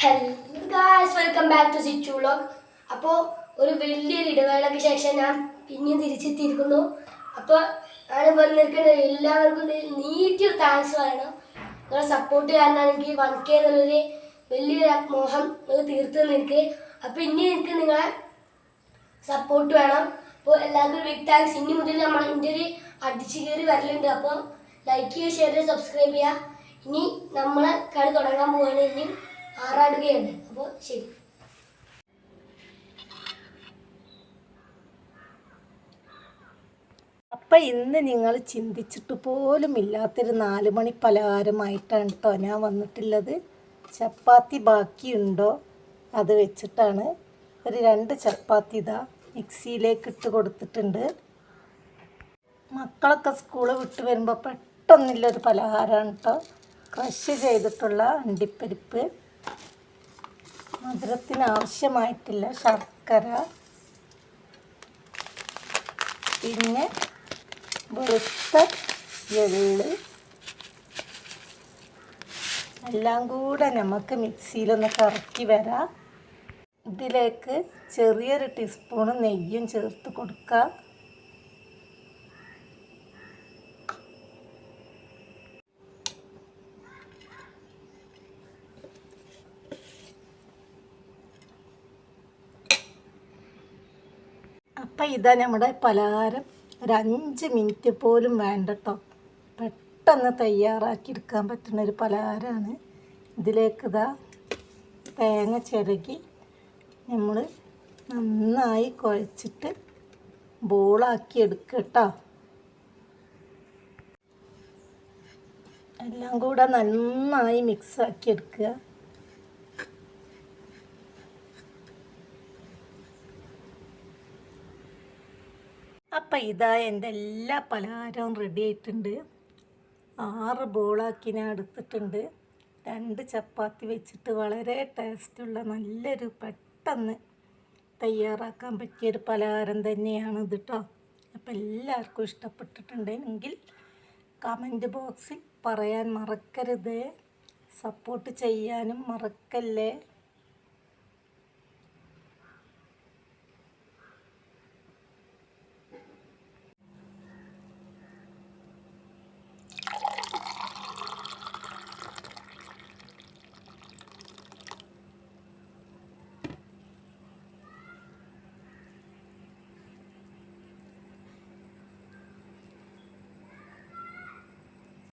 Hello guys welcome back to situ vlog അപ്പോൾ ഒരു വലിയൊരു ഇടവേളയ്ക്ക് ശേഷം ഞാൻ പിന്നെയും തിരിച്ചെത്തിയിരിക്കുന്നു. അപ്പോൾ ഞാൻ വന്നിരിക്കുന്ന എല്ലാവർക്കും നീറ്റൊരു താങ്ക്സ് പറയണം. നിങ്ങളെ സപ്പോർട്ട് കാരണമാണ് എനിക്ക് വൺ കെ എന്നുള്ളൊരു വലിയൊരു മോഹം നിങ്ങൾ തീർത്തു നിൽക്ക് അപ്പോൾ ഇനി എനിക്ക് നിങ്ങളെ സപ്പോർട്ട് വേണം. അപ്പോൾ എല്ലാവർക്കും ബിഗ് താങ്ക്സ് ഇനി മുതൽ നമ്മൾ എന്റെ ഒരു അടിച്ചു കയറി വരലുണ്ട്. അപ്പോൾ ലൈക്ക് ചെയ്യുക ഷെയർ ചെയ്യുക സബ്സ്ക്രൈബ് ചെയ്യുക. ഇനി നമ്മളെ കളി തുടങ്ങാൻ പോവുകയാണ് ഇനി ആറാടുകയാണ്. അപ്പോൾ ശരി. അപ്പം ഇന്ന് നിങ്ങൾ ചിന്തിച്ചിട്ട് പോലും ഇല്ലാത്തൊരു നാല് മണി പലഹാരമായിട്ടാണ് കേട്ടോ ഞാൻ വന്നിട്ടുള്ളത്. ചപ്പാത്തി ബാക്കിയുണ്ടോ? അത് വെച്ചിട്ടാണ്. ഒരു രണ്ട് ചപ്പാത്തി ഇതാ മിക്സിയിലേക്ക് ഇട്ട് കൊടുത്തിട്ടുണ്ട്. മക്കളൊക്കെ സ്കൂൾ വിട്ട് വരുമ്പോൾ പെട്ടെന്നുള്ളൊരു പലഹാരമാണ് കേട്ടോ ക്രഷ് ചെയ്തിട്ടുള്ള അണ്ടിപ്പരിപ്പ് മധുരത്തിന് ആവശ്യമായിട്ടില്ല ശർക്കര പിന്നെ വെളുത്ത എള്ള്. എല്ലാം കൂടെ നമുക്ക് മിക്സിയിലൊന്ന് കറക്കി വരാം. ഇതിലേക്ക് ചെറിയൊരു ടീസ്പൂണ് നെയ്യും ചേർത്ത് കൊടുക്കുക അപ്പം ഇതാ നമ്മുടെ പലഹാരം. ഒരു അഞ്ച് മിനിറ്റ് പോലും വേണ്ട കേട്ടോ പെട്ടെന്ന് തയ്യാറാക്കി എടുക്കാൻ പറ്റുന്ന ഒരു പലഹാരമാണ് ഇതിലേക്ക് ഇതാ തേങ്ങ ചിരകി നമ്മൾ നന്നായി കുഴച്ചിട്ട് ബോളാക്കി എടുക്കുക കേട്ടോ എല്ലാം കൂടെ നന്നായി മിക്സാക്കി എടുക്കുക. അപ്പം ഇതാ എന്റെ എല്ലാ പലഹാരവും റെഡി ആയിട്ടുണ്ട്. ആറ് ബോളാക്കി ഞാൻ എടുത്തിട്ടുണ്ട്. രണ്ട് ചപ്പാത്തി വെച്ചിട്ട് വളരെ ടേസ്റ്റുള്ള നല്ലൊരു പെട്ടെന്ന് തയ്യാറാക്കാൻ പറ്റിയൊരു പലഹാരം തന്നെയാണ് ഇത് കേട്ടോ അപ്പം എല്ലാവർക്കും ഇഷ്ടപ്പെട്ടിട്ടുണ്ടെങ്കിൽ കമന്റ് ബോക്സിൽ പറയാൻ മറക്കരുത്. സപ്പോർട്ട് ചെയ്യാനും മറക്കല്ലേ?